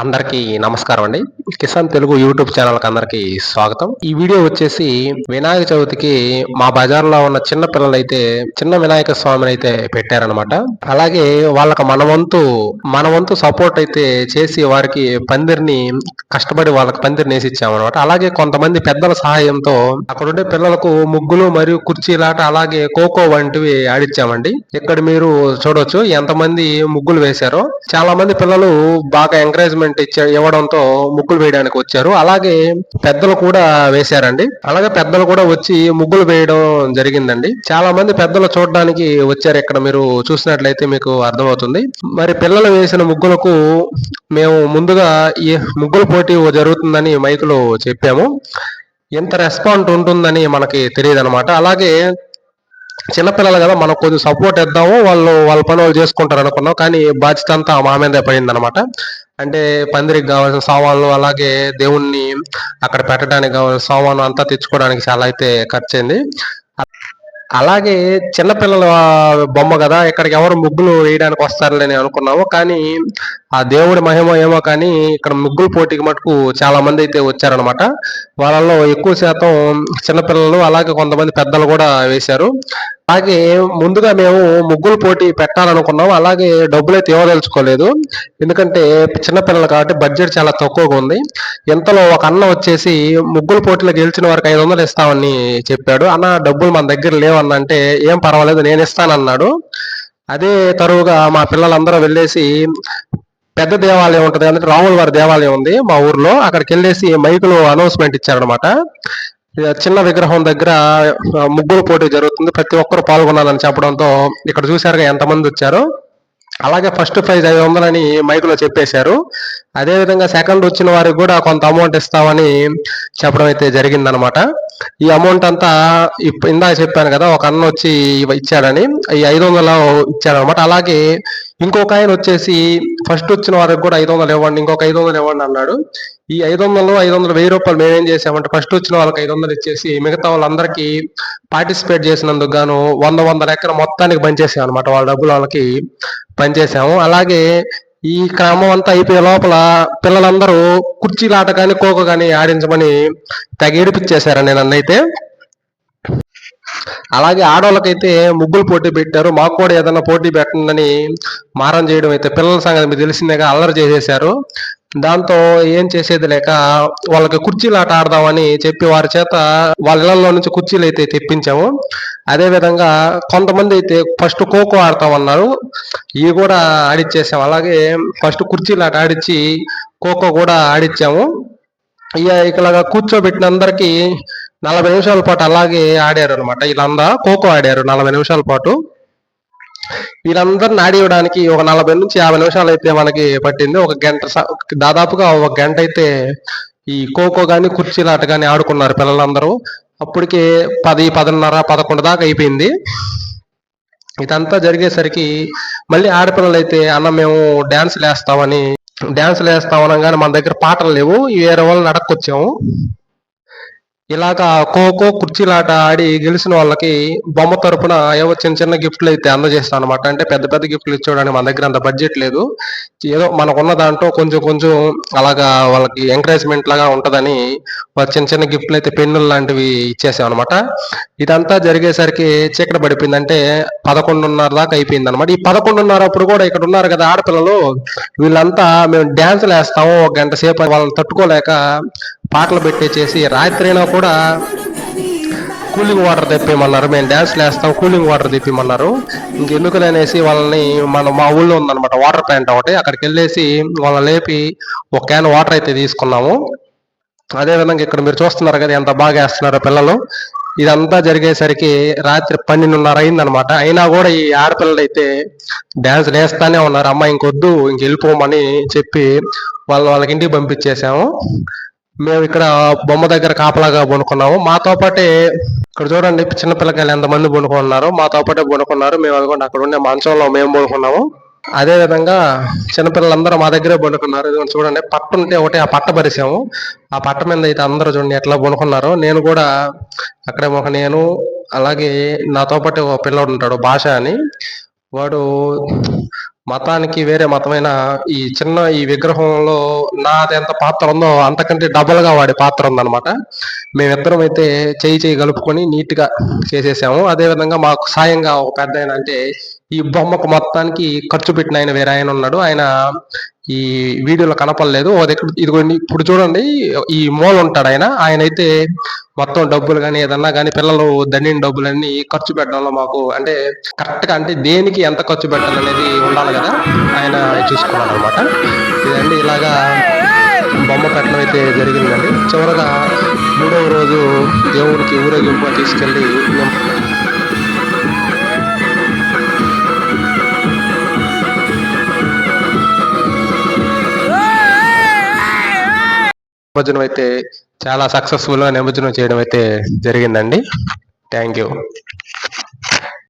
అందరికీ నమస్కారం అండి. కిసాన్ తెలుగు యూట్యూబ్ ఛానల్ అందరికీ స్వాగతం. ఈ వీడియో వచ్చేసి వినాయక చవితికి మా బజార్లో ఉన్న చిన్న పిల్లలైతే చిన్న వినాయక స్వామిని అయితే పెట్టారనమాట అలాగే వాళ్ళకి మన వంతు మన వంతు సపోర్ట్ అయితే చేసి వారికి పందిరిని కష్టపడి వాళ్ళకి పందిరిని వేసిచ్చామన్నమాట అలాగే కొంతమంది పెద్దల సహాయంతో అక్కడ ఉండే పిల్లలకు ముగ్గులు మరియు కుర్చీలాట అలాగే ఖోఖో వంటివి ఆడిచ్చామండి. ఇక్కడ మీరు చూడొచ్చు ఎంతమంది ముగ్గులు వేశారో. చాలా మంది పిల్లలు బాగా ఎంకరేజ్మెంట్ ఇచ్చే ఇవ్వడంతో ముగ్గులు వేయడానికి వచ్చారు. అలాగే పెద్దలు కూడా వేశారండి. అలాగే పెద్దలు కూడా వచ్చి ముగ్గులు వేయడం జరిగిందండి. చాలా మంది పెద్దలు చూడడానికి వచ్చారు. ఇక్కడ మీరు చూసినట్లయితే మీకు అర్థమవుతుంది. మరి పిల్లలు వేసిన ముగ్గులకు మేము ముందుగా ఈ ముగ్గుల పోటీ జరుగుతుందని మైకులో చెప్పాము. ఎంత రెస్పాండ్ ఉంటుందని మనకి తెలియదు అనమాట అలాగే చిన్నపిల్లలు కదా మనం కొంచెం సపోర్ట్ ఇద్దాము. వాళ్ళు వాళ్ళ పని వాళ్ళు చేసుకుంటారు అనుకున్నాం కానీ బాధ్యత అంతా మా మీదే పడింది అనమాట అంటే పందిరికి కావాల్సిన సామాన్లు అలాగే దేవుణ్ణి అక్కడ పెట్టడానికి కావాల్సిన సామాను అంతా తెచ్చుకోవడానికి చాలా అయితే ఖర్చు అయింది అలాగే చిన్నపిల్లల బొమ్మ కదా ఇక్కడికి ఎవరు ముగ్గులు వేయడానికి వస్తారులేని అనుకున్నాము. కానీ ఆ దేవుడి మహిమ ఏమో కానీ ఇక్కడ ముగ్గులు పోటీకి మటుకు చాలా మంది అయితే వచ్చారనమాట వాళ్ళల్లో ఎక్కువ శాతం చిన్నపిల్లలు అలాగే కొంతమంది పెద్దలు కూడా వేశారు. అలాగే ముందుగా మేము ముగ్గులు పోటీ పెట్టాలనుకున్నాం. అలాగే డబ్బులు అయితే ఇవ్వదలుచుకోలేదు. ఎందుకంటే చిన్నపిల్లలు కాబట్టి బడ్జెట్ చాలా తక్కువగా ఉంది. ఇంతలో ఒక అన్న వచ్చేసి ముగ్గులు పోటీలో గెలిచిన వారికి ఐదు వందలు ఇస్తామని చెప్పాడు. అన్న డబ్బులు మన దగ్గర లేవన్న అంటే ఏం పర్వాలేదు నేను ఇస్తానన్నాడు. అదే తరువుగా మా పిల్లలందరూ వెళ్ళేసి పెద్ద దేవాలయం ఉంటుంది అంటే రాముల వారి దేవాలయం ఉంది మా ఊర్లో. అక్కడికి వెళ్ళేసి మైకులో అనౌన్స్మెంట్ ఇచ్చారనమాట చిన్న విగ్రహం దగ్గర ముగ్గురు పోటీ జరుగుతుంది. ప్రతి ఒక్కరు పాల్గొనాలని చెప్పడంతో ఇక్కడ చూశారుగా ఎంతమంది వచ్చారు. అలాగే ఫస్ట్ ప్రైజ్ ఐదు వందలని మైకులో చెప్పేశారు. అదేవిధంగా సెకండ్ వచ్చిన వారికి కూడా కొంత అమౌంట్ ఇస్తామని చెప్పడం అయితే జరిగిందనమాట ఈ అమౌంట్ అంతా ఇందాక చెప్పాను కదా ఒక అన్న వచ్చి ఇచ్చాడని ఈ ఐదు వందలు ఇచ్చాడనమాట అలాగే ఇంకొక ఆయన వచ్చేసి ఫస్ట్ వచ్చిన వారికి కూడా ఐదు వందలు ఇవ్వండి ఇంకొక ఐదు వందలు ఇవ్వండి అన్నాడు. ఈ ఐదు వందలు ఐదు వందలు వెయ్యి రూపాయలు మేమేం చేసామంటే ఫస్ట్ వచ్చిన వాళ్ళకి ఐదు వందలు ఇచ్చేసి మిగతా వాళ్ళందరికీ పార్టిసిపేట్ చేసినందుకు గాను వంద వందల ఎకర మొత్తానికి పనిచేసాం అనమాట వాళ్ళ డబ్బులు వాళ్ళకి పనిచేసాము. అలాగే ఈ క్రమం అంతా అయిపోయే లోపల పిల్లలందరూ కుర్చీలాట కానీ కోక కానీ ఆడించమని తెగ ఏడిపించేశారండి నన్నైతే. అలాగే ఆడవాళ్ళకైతే ముగ్గులు పోటీ పెట్టారు. మాకు కూడా ఏదైనా పోటీ పెట్టండి మారం చేయడం అయితే పిల్లల సంగతి మీకు తెలిసిందేగా అల్లరి చేసేసారు దాంతో ఏం చేసేది లేక వాళ్ళకి కుర్చీలు ఆట ఆడదామని చెప్పి వారి చేత వాళ్ళ ఇళ్ళలో నుంచి కుర్చీలు అయితే తెప్పించాము. అదే విధంగా కొంతమంది అయితే ఫస్ట్ ఖోఖో ఆడతామన్నారు. ఇవి కూడా ఆడిచ్చేసాము అలాగే ఫస్ట్ కుర్చీలు ఆట ఆడిచ్చి ఖోఖో కూడా ఆడిచ్చాము. ఇక ఇలాగా కూర్చోబెట్టిన అందరికీ నలభై నిమిషాల పాటు అలాగే ఆడారు అనమాట వీళ్ళందా ఖోఖో ఆడారు నలభై నిమిషాల పాటు. వీళ్ళందరిని ఆడివ్వడానికి ఒక నలభై నుంచి యాభై నిమిషాలు అయితే మనకి పట్టింది. ఒక గంట దాదాపుగా ఒక గంట అయితే ఈ ఖోఖో కానీ కుర్చీలాట కానీ ఆడుకున్నారు పిల్లలందరూ. అప్పటికే పది పదిన్నర పదకొండు దాకా అయిపోయింది. ఇదంతా జరిగేసరికి మళ్ళీ ఆడపిల్లలు అయితే అన్న మేము డ్యాన్సులు వేస్తామని డ్యాన్సులు వేస్తామనగానే మన దగ్గర పాటలు లేవు. వేరే వాళ్ళు నడక్కొచ్చాము. ఇలాగా ఖోఖో కుర్చీలాట ఆడి గెలిచిన వాళ్ళకి బొమ్మ తరపున ఏవో చిన్న చిన్న గిఫ్ట్లు అయితే అందజేస్తాం అనమాట అంటే పెద్ద పెద్ద గిఫ్ట్లు ఇచ్చేయడానికి మన దగ్గర అంత బడ్జెట్ లేదు. ఏదో మనకున్న దాంట్లో కొంచెం కొంచెం అలాగా వాళ్ళకి ఎంకరేజ్మెంట్ లాగా ఉంటదని చిన్న చిన్న గిఫ్ట్లు అయితే పెన్నులు లాంటివి ఇచ్చేసాం అనమాట ఇదంతా జరిగేసరికి చీకటి పడిపోయింది అంటే పదకొండున్నర దాకా అయిపోయింది అనమాట ఈ పదకొండున్నర అప్పుడు కూడా ఇక్కడ ఉన్నారు కదా ఆడపిల్లలు వీళ్ళంతా మేము డ్యాన్సులు వేస్తాము ఒక గంట సేపు వాళ్ళని తట్టుకోలేక పాటలు పెట్టేసేసి రాత్రైనా కూడా కూలింగ్ వాటర్ తెప్పిమన్నారు మేము డ్యాన్స్లు వేస్తాం కూలింగ్ వాటర్ తెప్పిమన్నారు ఇంకెందుకులు అనేసి వాళ్ళని మన మా ఊళ్ళో ఉందన్నమాట వాటర్ ప్లాంట్ ఒకటి. అక్కడికి వెళ్ళేసి వాళ్ళని లేపి ఒక క్యాన్ వాటర్ అయితే తీసుకున్నాము. అదేవిధంగా ఇక్కడ మీరు చూస్తున్నారు కదా ఎంత బాగా వేస్తున్నారు పిల్లలు. ఇదంతా జరిగేసరికి రాత్రి పన్నెండున్నర అయిందనమాట అయినా కూడా ఈ ఆడపిల్లలు అయితే డ్యాన్స్ వేస్తానే ఉన్నారు. అమ్మ ఇంకొద్దు ఇంక వెళ్ళిపోమని చెప్పి వాళ్ళని వాళ్ళకి ఇంటికి పంపించేసాము. మేము ఇక్కడ బొమ్మ దగ్గర కాపలాగా పనుకున్నాము మాతో పాటే ఇక్కడ చూడండి చిన్న పిల్లకాయలు ఎంతమంది పనుకున్నారు మాతో పాటే పనుకున్నారు మేము అనుకోండి అక్కడ ఉండే మంచంలో మేము పనుకున్నాము అదే విధంగా చిన్నపిల్లలందరూ మా దగ్గరే పనుకున్నారు చూడండి పట్ట ఉంటే ఒకటి ఆ పట్ట పరిసాము ఆ పట్ట మీద అయితే అందరూ చూడండి ఎట్లా పనుకున్నారు నేను కూడా అక్కడే ఒక నేను అలాగే నాతో పాటు ఒక పిల్లడు ఉంటాడు భాష అని. వాడు మతానికి వేరే మతమైన ఈ చిన్న ఈ విగ్రహంలో నాది ఎంత పాత్ర ఉందో అంతకంటే డబల్గా వాడి పాత్ర ఉందన్నమాట. మేమిద్దరం అయితే చేయి చేయి కలుపుకొని నీట్గా చేసేసాము. అదే విధంగా మాకు సాయంగా ఒక పెద్ద ఆయన అంటే ఈ బొమ్మకు మొత్తానికి ఖర్చు పెట్టిన ఆయన వేరే ఆయన ఉన్నాడు. ఆయన ఈ వీడియోలో కనపడలేదు. ఓ దగ్గర ఇదిగోండి ఇప్పుడు చూడండి ఈ మూల ఉంటాడు ఆయన. ఆయన అయితే మొత్తం డబ్బులు కానీ ఏదన్నా కానీ పిల్లలు దండిన డబ్బులన్నీ ఖర్చు పెట్టడంలో మాకు అంటే కరెక్ట్గా అంటే దేనికి ఎంత ఖర్చు పెట్టాలనేది ఉండాలి కదా ఆయన చూసుకున్నాడు అనమాట ఇదండి ఇలాగా బొమ్మ పెట్టడం అయితే జరిగిందండి. చివరగా మూడవ రోజు దేవునికి ఊరేగింపు తీసుకెళ్ళి నిమజ్జనం అయితే చాలా సక్సెస్ఫుల్గా నిమజ్జనం చేయడం అయితే జరిగిందండి. Thank you